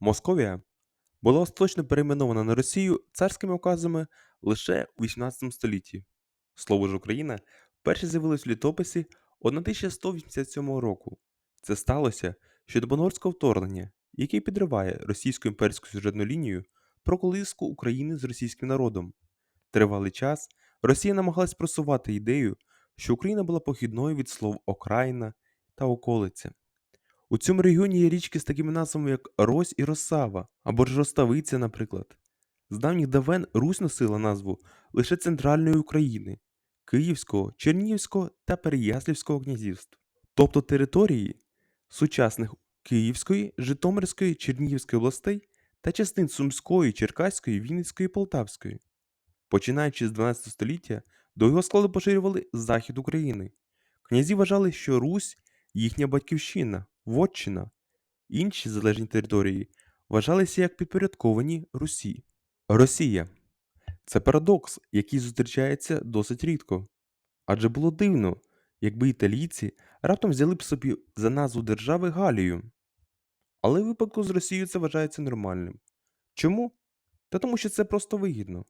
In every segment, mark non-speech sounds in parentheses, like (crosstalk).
Московія була остаточно перейменована на Росію царськими указами лише у 18 столітті. Слово ж Україна вперше з'явилось в літописі 1187 року. Це сталося ще до монгольського вторгнення, яке підриває російську імперську сюжетну лінію про колиску України з російським народом. Тривалий час Росія намагалась просувати ідею, що Україна була похідною від слов окраїна та околиця. У цьому регіоні є річки з такими назвами, як Рось і Росава, або ж Роставиця, наприклад. З давніх давен Русь носила назву лише центральної України, Київського, Чернігівського та Переяслівського князівств, тобто території сучасних Київської, Житомирської, Чернігівської областей та частин Сумської, Черкаської, Вінницької, Полтавської. Починаючи з 12 століття, до його складу поширювали захід України. Князі вважали, що Русь їхня батьківщина, вотчина. Інші залежні території вважалися як підпорядковані Русі. Росія це парадокс, який зустрічається досить рідко. Адже було дивно, якби італійці раптом взяли б собі за назву держави Галію. Але в випадку з Росією це вважається нормальним. Чому? Та тому що це просто вигідно.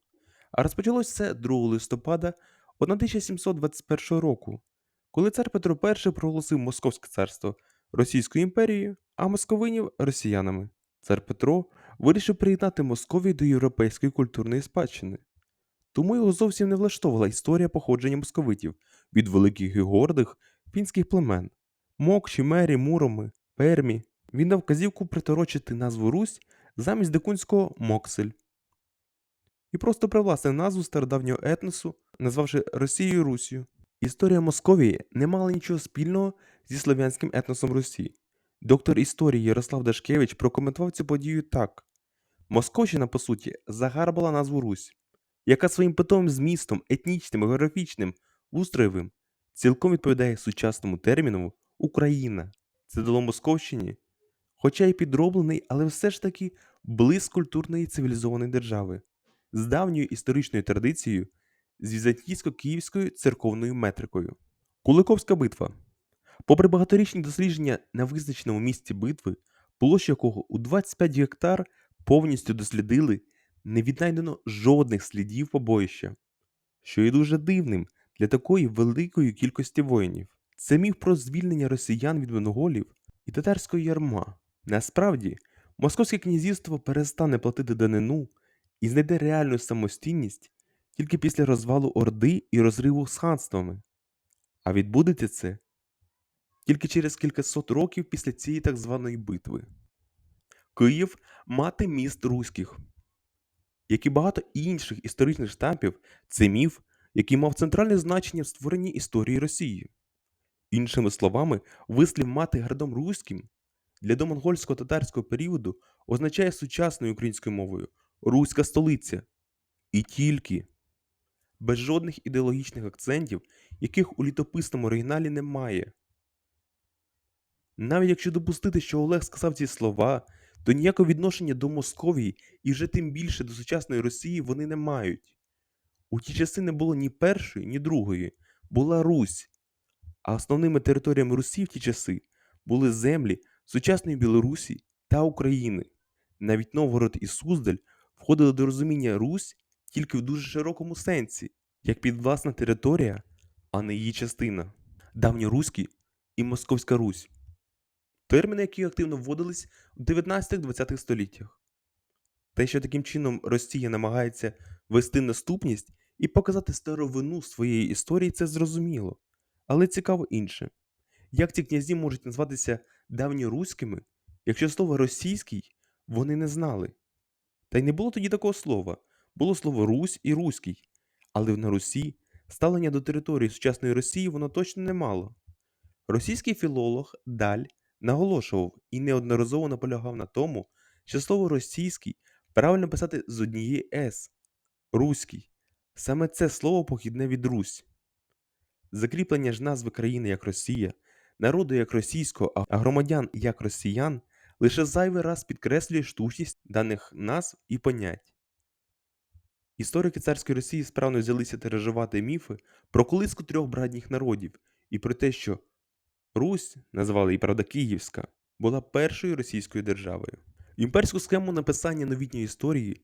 А розпочалось це 2 листопада 1721 року, коли цар Петро І проголосив Московське царство Російською імперією, а московинів росіянами. Цар Петро вирішив приєднати Московію до європейської культурної спадщини. Тому його зовсім не влаштовувала історія походження московитів від великих і гордих фінських племен Мокші, Мері, Муроми, Пермі. Він дав казівку приторочити назву Русь замість дикунського Моксель і просто привласнив назву стародавнього етносу, назвавши Росією Русію. Історія Московії не мала нічого спільного зі слов'янським етносом Русі. Доктор історії Ярослав Дашкевич прокоментував цю подію так: Московщина, по суті, загарбала назву Русь, яка своїм питомим змістом, етнічним, географічним, устроєвим цілком відповідає сучасному терміну Україна. Це дало Московщині, хоча й підроблений, але все ж таки блиск культурної цивілізованої держави з давньою історичною традицією з візантійсько-київською церковною метрикою. Куликовська битва. Попри багаторічні дослідження на визначеному місці битви, площа якого у 25 гектар повністю дослідили, не віднайдено жодних слідів побоїща, що є дуже дивним для такої великої кількості воїнів. Це міф про звільнення росіян від монголів і татарської ярма. Насправді, Московське князівство перестане платити данину і знайде реальну самостійність тільки після розвалу Орди і розриву з ханствами. А відбудеться це тільки через кількасот років після цієї так званої битви. Київ мати міст руських. Як і багато інших історичних штампів, це міф, який мав центральне значення в створенні історії Росії. Іншими словами, вислів мати градом руським для домонгольського татарського періоду означає сучасною українською мовою руська столиця. І тільки без жодних ідеологічних акцентів, яких у літописному оригіналі немає. Навіть якщо допустити, що Олег сказав ці слова, то ніякого відношення до Московії і вже тим більше до сучасної Росії вони не мають. У ті часи не було ні першої, ні другої, була Русь, а основними територіями Русі в ті часи були землі сучасної Білорусі та України. Навіть Новгород і Суздаль входили до розуміння Русь тільки в дуже широкому сенсі, як підвласна територія, а не її частина. Давньоруський і Московська Русь терміни, які активно вводились у 19-20 століттях. Те, що таким чином Росія намагається вести наступність і показати старовину своєї історії, це зрозуміло. Але цікаво інше. Як ці князі можуть назватися давньоруськими, якщо слово російський вони не знали? Та й не було тоді такого слова. Було слово Русь і Руський, але на Русі ставлення до території сучасної Росії воно точно не мало. Російський філолог Даль наголошував і неодноразово наполягав на тому, що слово російський правильно писати з однієї С Руський. Саме це слово похідне від Русь. Закріплення ж назви країни як Росія, народу як російського, а громадян як росіян лише зайвий раз підкреслює штучність даних назв і понять. Історики царської Росії справно взялися тиражувати міфи про колиску трьох братніх народів і про те, що Русь, назвали її правда Київська, була першою російською державою. Імперську схему написання новітньої історії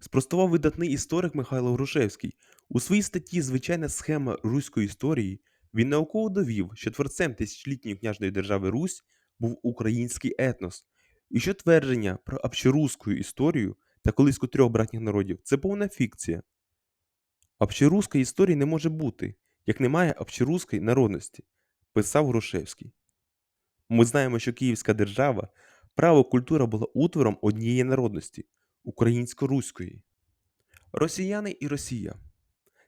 спростував видатний історик Михайло Грушевський. У своїй статті Звичайна схема руської історії він науково довів, що творцем тисячолітньої княжної держави Русь був український етнос, і що твердження про общеруську історію та колиску трьох братніх народів це повна фікція. Общеруської історії не може бути, як немає общеруської народності, писав Грушевський. Ми знаємо, що Київська держава, право культура була утвором однієї народності українсько-руської. Росіяни і Росія.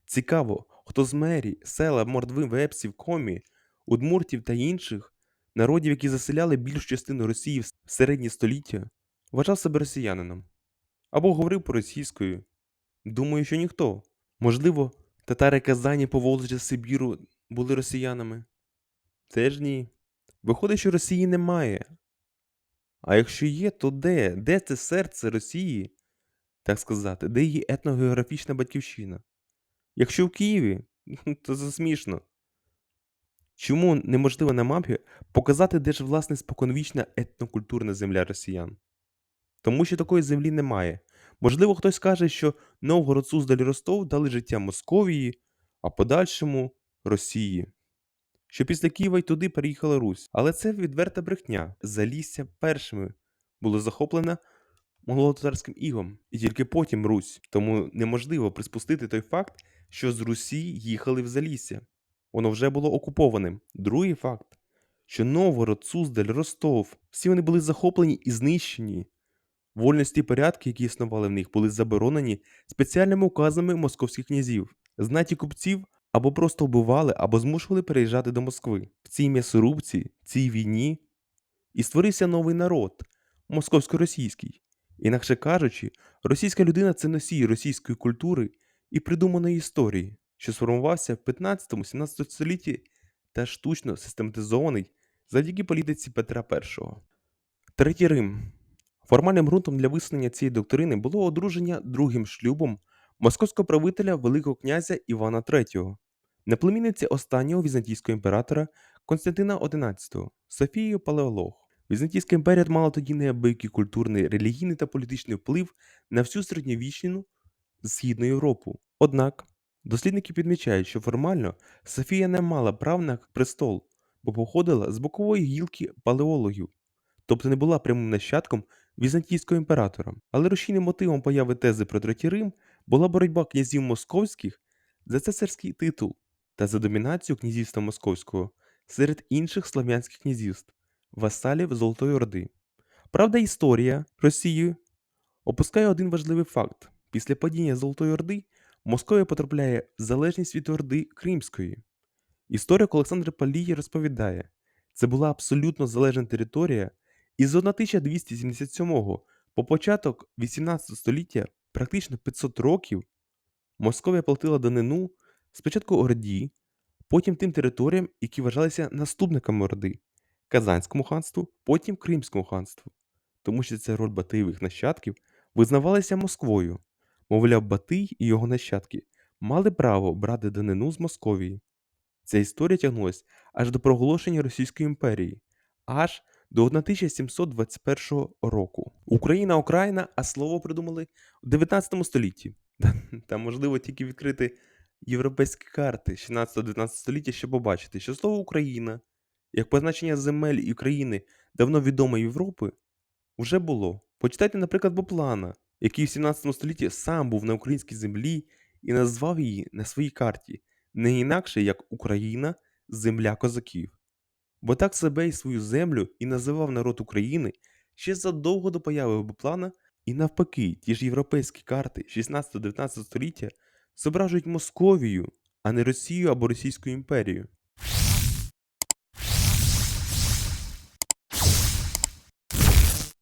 Цікаво, хто з мерій, села, мордви, вепсів, комі, удмуртів та інших народів, які заселяли більшу частину Росії в середні століття, вважав себе росіянином або говорив по-російською. Думаю, що ніхто. Можливо, татари Казані, Поволжя, Сибіру були росіянами. Теж ні. Виходить, що Росії немає. А якщо є, то де? Де це серце Росії, так сказати, де її етногеографічна батьківщина? Якщо в Києві, (laughs) то це смішно. Чому неможливо на мапі показати, де ж власне споконвічна етнокультурна земля росіян? Тому що такої землі немає. Можливо, хтось каже, що Новгород, Суздаль Ростов дали життя Московії, а подальшому Росії. Що після Києва й туди переїхала Русь. Але це відверта брехня. Залісся першими було захоплено монголо-татарським ігом, і тільки потім Русь. Тому неможливо приспустити той факт, що з Русі їхали в Залісся. Воно вже було окупованим. Другий факт, що Новгород, Суздаль, Ростов, всі вони були захоплені і знищені. Вольності і порядки, які існували в них, були заборонені спеціальними указами московських князів. Знаті купців або просто вбивали, або змушували переїжджати до Москви. В цій м'ясорубці, цій війні і створився новий народ московсько-російський. Інакше кажучи, російська людина це носій російської культури і придуманої історії, що сформувався в 15-17 столітті та штучно систематизований завдяки політиці Петра І. Третій Рим. Формальним ґрунтом для висунення цієї доктрини було одруження другим шлюбом московського правителя Великого князя Івана III, неплемінниці останнього візантійського імператора Константина XI, Софією Палеолог. Візантійська імперія мала тоді неабиякий культурний, релігійний та політичний вплив на всю середньовічну Східну Європу. Однак дослідники підмічають, що формально Софія не мала прав на престол, бо походила з бокової гілки палеологів, тобто не була прямим нащадком візантійського імператора. Але рушійним мотивом появи тези про Третій Рим була боротьба князів московських за цесарський титул та за домінацію князівства московського серед інших слав'янських князівств, васалів Золотої Орди. Правда, історія Росії опускає один важливий факт: після падіння Золотої Орди Московія потрапляє в залежність від Орди Кримської. Історик Олександр Палій розповідає, це була абсолютно залежна територія, і з 1277 по початок 18 століття, практично 500 років, Московія платила данину спочатку Орді, потім тим територіям, які вважалися наступниками Орди, Казанському ханству, потім Кримському ханству, тому що ця роль Батиєвих нащадків визнавалася Москвою. Мовляв, Батий і його нащадки мали право брати данину з Московії. Ця історія тягнулася аж до проголошення Російської імперії, аж до 1721 року. Україна Окраїна, а слово придумали в 19 столітті. Та можливо тільки відкрити європейські карти 16-19 століття, щоб побачити, що слово Україна, як позначення земель і країни давно відомої Європи, вже було. Почитайте, наприклад, Боплана, який в 17 столітті сам був на українській землі і назвав її на своїй карті не інакше як Україна, земля козаків. Бо так себе і свою землю і називав народ України ще задовго до появи Боплана, і навпаки, ті ж європейські карти 16-19 століття зображують Московію, а не Росію або Російську імперію.